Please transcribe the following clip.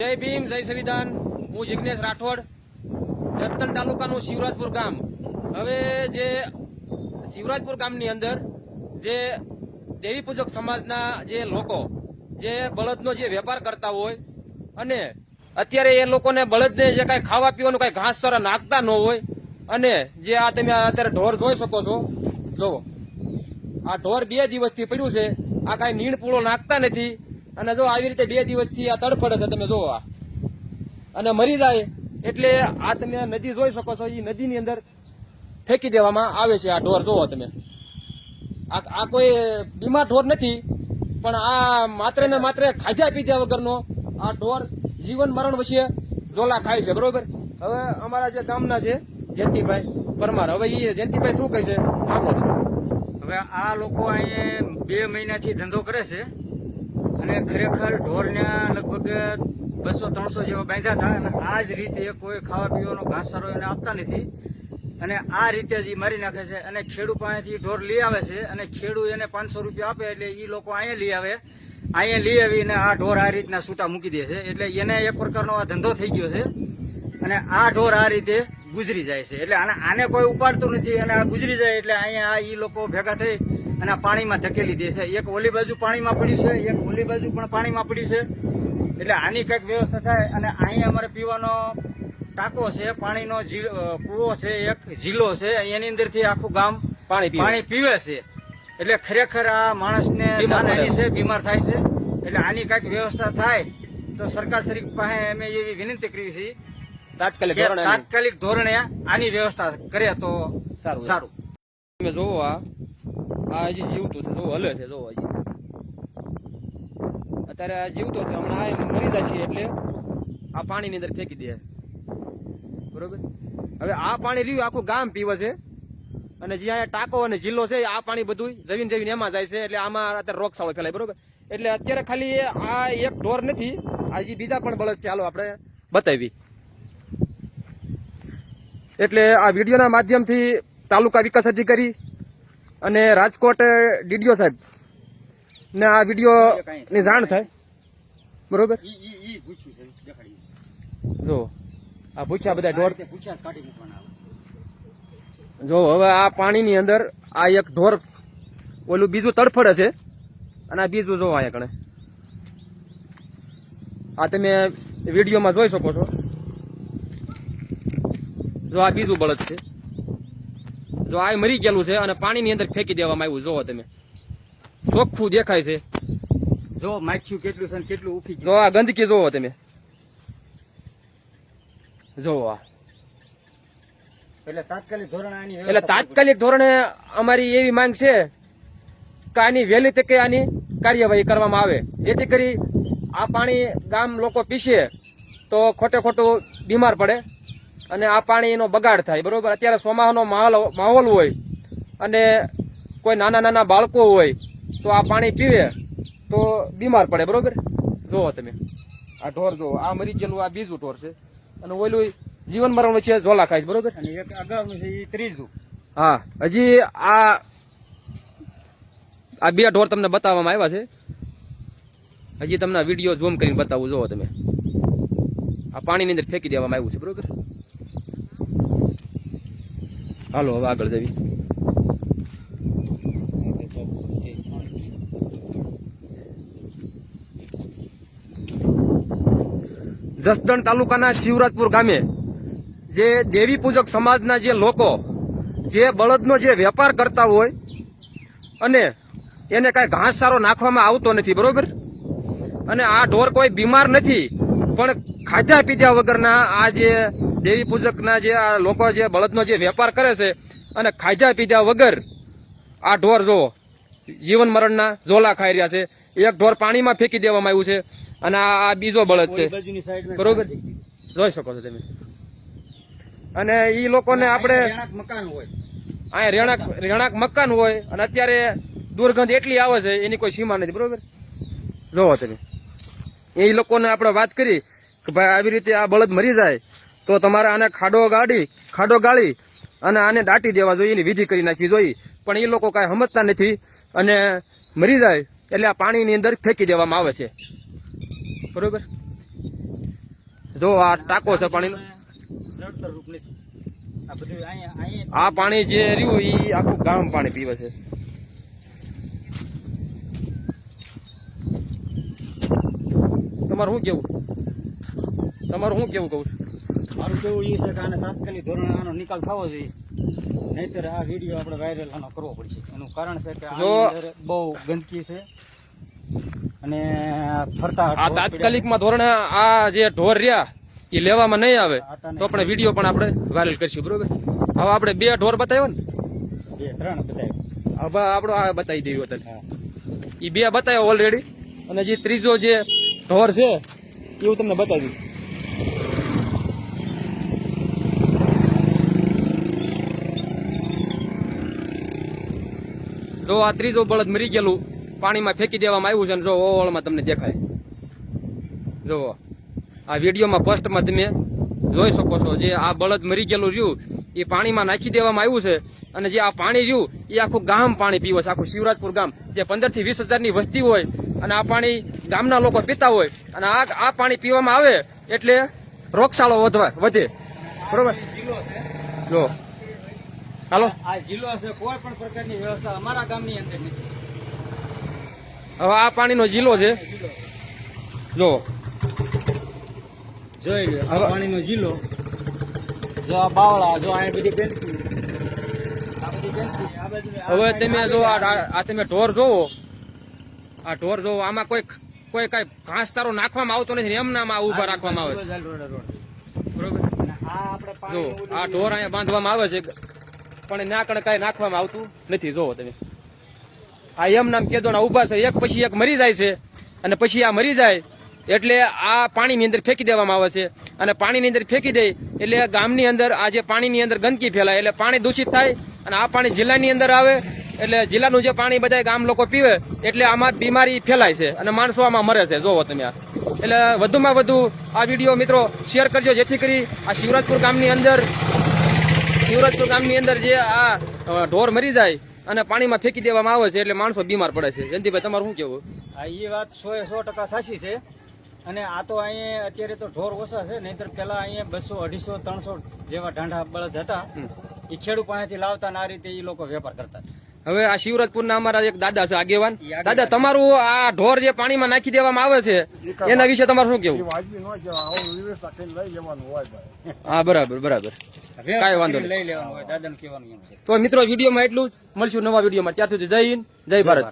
જય ભીમ, જય સંવિધાન. હું જિજ્ઞેશ રાઠોડ, જસદણ તાલુકાનું શિવરાજપુર ગામ. હવે જે શિવરાજપુર ગામની અંદર જે દેવી પૂજક સમાજના જે લોકો, જે બળદનો જે વેપાર કરતા હોય અને અત્યારે એ લોકોને બળદને જે કાંઈ ખાવા પીવાનું કાંઈ ઘાસ ચારા નાખતા ન હોય અને જે આ તમે અત્યારે ઢોર જોઈ શકો છો જુઓ આ ઢોર બે દિવસથી પડ્યું છે, આ કાંઈ નીણ પૂળો નાખતા નથી અને જો આવી રીતે બે દિવસથી આ તડફડે છે, તમે જોવો અને મરી જાય એટલે આ તમે નદી જોઈ શકો છો એ નદીની અંદર ફેંકી દેવામાં આવે છે આ ઢોર, જોવો તમે. આ કોઈ બીમાર ઢોર નથી, પણ આ માત્ર ને માત્ર ખાધા પીધા વગરનો આ ઢોર જીવન મરણ વચ્ચે ઝોલા ખાય છે, બરોબર? હવે અમારા જે ગામના છે, જયંતિભાઈ પરમાર, હવે એ જયંતિભાઈ શું કહે છે, સાંભળો હવે આ લોકો અહીંયા બે મહિનાથી ધંધો કરે છે. અને ખરેખર ઢોરને લગભગ બસો, ત્રણસો જેવા બાંધ્યા હતા અને આ જ રીતે કોઈ ખાવા પીવાનો ઘાસચારો એને આપતા નથી. અને આ રીતે જ મારી નાખે છે અને ખેડૂ પાસેથી ઢોર લઈ આવે છે અને ખેડૂ એને પાંચસો રૂપિયા આપે એટલે એ લોકો અહીંયા લઈ આવે. અહીંયા લઈ આવીને આ ઢોર આ રીતના છૂટા મૂકી દે છે. એટલે એને એક પ્રકારનો આ ધંધો થઈ ગયો છે અને આ ઢોર આ રીતે ગુજરી જાય છે. એટલે આને આને કોઈ ઉપાડતું નથી અને આ ગુજરી જાય એટલે અહીંયા આ એ લોકો ભેગા થઈ અને આ પાણીમાં ધકેલી દે છે. એક ઓલી બાજુ પાણીમાં પડ્યું છે એક ઓલી બાજુ પણ પાણીમાં પડ્યું છે. એટલે આની કંઈક વ્યવસ્થા થાય અને અહીં અમારે પીવાનો ટાંકો છે પાણીનો કૂવો છે એક ઝીલો છે એની અંદરથી આખું ગામ પાણી પાણી પીવે છે. એટલે ખરેખર આ માણસને બીમાર છે બીમાર થાય છે. એટલે આની કંઈક વ્યવસ્થા થાય તો સરકાર શ્રી પાસે અમે એવી વિનંતી કરી છે તાત્કાલિક તાત્કાલિક ધોરણે આની વ્યવસ્થા કરે તો સારું. સારું. તમે જોવો આ આ હજી જીવતું છે જોવો હલે છે જોવો હજી. અત્યારે આ જીવતો છે, હમણાં આ મરી જશે એટલે આ પાણીની અંદર ફેંકી દે. બરોબર? હવે આ પાણી રહ્યું, આખું ગામ પીવે છે. અને જે અહીંયા ટાંકો અને જિલ્લો છે, આ પાણી બધું જમીન જમીન એમાં જાય છે, એટલે આમાં અત્યારે રોગચાળો ફેલાય, બરોબર? એટલે અત્યારે ખાલી આ એક ઢોર નથી, આ જે બીજા પણ બળદ છે, હાલો આપણે બતાવી. એટલે આ વિડીયોના માધ્યમથી તાલુકા વિકાસ અધિકારી અને રાજકોટ ડીડીઓ સાહેબ ને આ વીડિયો ની જાણ થાય. બરોબર? જો આ પૂછ્યા બધા ઢોર જ હવે આ પાણીની અંદર આ એક ઢોર ઓલું બીજું તડફડે છે અને આ બીજું જો એકણે. કણે આ તમે વિડીયોમાં જોઈ શકો છો. જો આ બીજું બળદ છે. જો આ મરી ગયેલું છે અને પાણીની અંદર ફેંકી દેવામાં આવ્યું જોવો તમે. ચોખ્ખું દેખાય છે. જો માખ્યું કેટલું છે કેટલું ઉફી જો આ ગંદકી જોવો તમે. જોવો આ. એટલે તાત્કાલિક ધોરણે એટલે તાત્કાલિક ધોરણે અમારી એવી માંગ છે કે આની વહેલી તકે આની કાર્યવાહી કરવામાં આવે. જેથી કરી આ પાણી ગામ લોકો પીશે તો ખોટે ખોટું બીમાર પડે. અને આ પાણીનો બગાડ થાય બરોબર? અત્યારે ચોમાસાનો માહોલ માહોલ હોય અને કોઈ નાના નાના બાળકો હોય તો આ પાણી પીવે તો બીમાર પડે બરોબર? જુઓ તમે. આ ઢોર જુઓ આ મરી ગયેલું આ બીજું ઢોર છે. અને ઓલું જીવન મરણ વચ્ચે ઝોલા ખાય છે બરોબર? અને એક અગાઉનું છે એ ત્રીજું. હા હજી આ આ બે ઢોર તમને બતાવવામાં આવ્યા છે. હજી તમને વીડિયો ઝૂમ કરીને બતાવું જોવો તમે. આ પાણીની અંદર ફેંકી દેવામાં આવ્યું છે બરોબર? હાલો, હવે આગળ જવી જસદણ તાલુકાના શિવરાજપુર ગામે જે દેવી પૂજક સમાજના જે લોકો, જે બળદનો જે વેપાર કરતા હોય અને એને કાંઈ ઘાસચારો નાખવામાં આવતો નથી, બરોબર? અને આ ઢોર કોઈ બીમાર નથી, પણ ખાધા પીધા વગરના આ જે દેવી પૂજકના જે આ લોકો જે બળદનો જે વેપાર કરે છે અને ખાધા પીધા વગર આ ઢોર જો જીવન મરણના ઝોલા ખાઈ રહ્યા છે. એક ઢોર પાણીમાં ફેંકી દેવામાં આવ્યું છે અને આ બીજો બળદ છે. બરોબર? જોઈ શકો છો તમે. અને ઈ લોકોને આપણે મકાન હોય. અહીંયા રેણાક રહેણાંક મકાન હોય અને અત્યારે દુર્ગંધ એટલી આવે છે એની કોઈ સીમા નથી. બરોબર? જોવો તમે. એ લોકોને આપણે વાત કરી કે ભાઈ આવી રીતે આ બળદ મરી જાય તો તમારે આને ખાડો ગાડી, ખાડો ગાળી અને આને દાટી દેવા જોઈએ એની વિધિ કરી નાખવી જોઈએ. પણ એ લોકો કાંઈ સમજતા નથી અને મરી જાય એટલે આ પાણીની અંદર ફેંકી દેવામાં આવે છે. બરોબર? જો આ ટાંકો છે પાણીનો. આ પાણી જે રહ્યું એ આખું ગામ પાણી પીવે છે. તમારું શું કેવું? તમારું શું કેવું કહું છું? મારું કેવું એ છે કે આને તાત્કાલિક ધોરણે આનો નિકાલ થવો જોઈએ. નહીતર આ વીડિયો આપણે વાયરલ આનો કરવો પડશે. એનું કારણ છે કે જો- બહુ ગંદકી છે અને ફરતા આ તાત્કાલિકમાં ધોરણે આ જે ઢોર રહ્યા એ લેવામાં નહીં આવે. તો આપણે વીડિયો પણ આપણે વાયરલ કરીશું બરોબર? હવે આપણે બે ઢોર બતાવ્યો ને? બે ત્રણ બતાવ્યો. હવે આપણો આ બતાવી દેવું તને. એ બે બતાવ્યો ઓલરેડી અને જે ત્રીજો જે ઢોર છે એવું તમને બતાવ્યું. જો આ ત્રીજો બળદ મરી ગયેલું, પાણીમાં ફેંકી દેવામાં આવ્યું છે અને જો ઓવળમાં તમને દેખાય. જુઓ આ વિડીયોમાં ફર્સ્ટમાં તમે જોઈ શકો છો જે આ બળદ મરી ગયેલું રહ્યું, એ પાણીમાં નાખી દેવામાં આવ્યું છે અને જે આ પાણી રહ્યું, એ આખું ગામ પાણી પીવે છે, આખું શિવરાજપુર ગામ, જે પંદરથી વીસ હજારની વસ્તી હોય અને આ પાણી ગામના લોકો પીતા હોય અને આ આ પાણી પીવામાં આવે એટલે રોગશાળો વધવા, વધે. બરોબર? જો હાલો આ જિલ્લો છે કોઈ પણ પ્રકારની વ્યવસ્થા અમારા ગામની અંદર નથી હવે આ પાણીનો જિલ્લો છે જો જોઈ લો આ પાણીનો જિલ્લો જો આ બાવળા જો આ બધી આ હવે તમે જો આ તમે ઢોર જોવો આ ઢોર જોવો આમાં કોઈ કોઈ કઈ ઘાસ સારો નાખવામાં આવતો નથી ને એમ નામ આ ઊભા રાખવામાં આવે છે. બરોબર જો આ ઢોર અહીંયા બાંધવામાં આવે છે પણ ના કણે કઈ નાખવામાં આવતું નથી. જોવો તમે. આ એમ નામ કેદો ઊભા છે. એક પછી એક મરી જાય છે. અને પછી આ મરી જાય એટલે આ પાણીની અંદર ફેંકી દેવામાં આવે છે. અને પાણીની અંદર ફેંકી દે એટલે ગામની અંદર આ જે પાણીની અંદર ગંદકી ફેલાય. એટલે પાણી દૂષિત થાય અને આ પાણી જિલ્લાની અંદર આવે એટલે જિલ્લાનું જે પાણી બધા ગામ લોકો પીવે એટલે આમાં બીમારી ફેલાય છે અને માણસો આમાં મરે છે. જોવો તમે આ. એટલે વધુમાં વધુ આ વીડિયો મિત્રો શેર કરજો. જેથી કરી આ શિવરાજપુર ગામની અંદર શિવરાજપુર ગામની અંદર જે આ ઢોર મરી જાય અને પાણીમાં ફેંકી દેવામાં આવે છે એટલે માણસો બીમાર પડે છે. જયંતિભાઈ તમારું શું કેવું હા એ વાત સો એ સો ટકા સાચી છે. અને આ તો અહીંયા અત્યારે તો ઢોર ઓછા છે નહીતર પેલા અહીંયા બસો અઢીસો ત્રણસો જેવા ઢાંઢા બળદ હતા. એ ખેડૂત પાસેથી લાવતા ને આ રીતે એ લોકો વેપાર કરતા હવે આ શિવરાજપુરના અમારા એક દાદા છે આગેવાન. દાદા તમારું આ ઢોર જે પાણીમાં નાખી દેવામાં આવે છે એના વિશે તમારું શું કેવું? હા બરાબર બરાબર. કઈ વાંધો છે. તો મિત્રો વિડીયોમાં એટલું જ. મળશું નવા વિડીયોમાં. ત્યાર સુધી જય હિન્દ જય ભારત.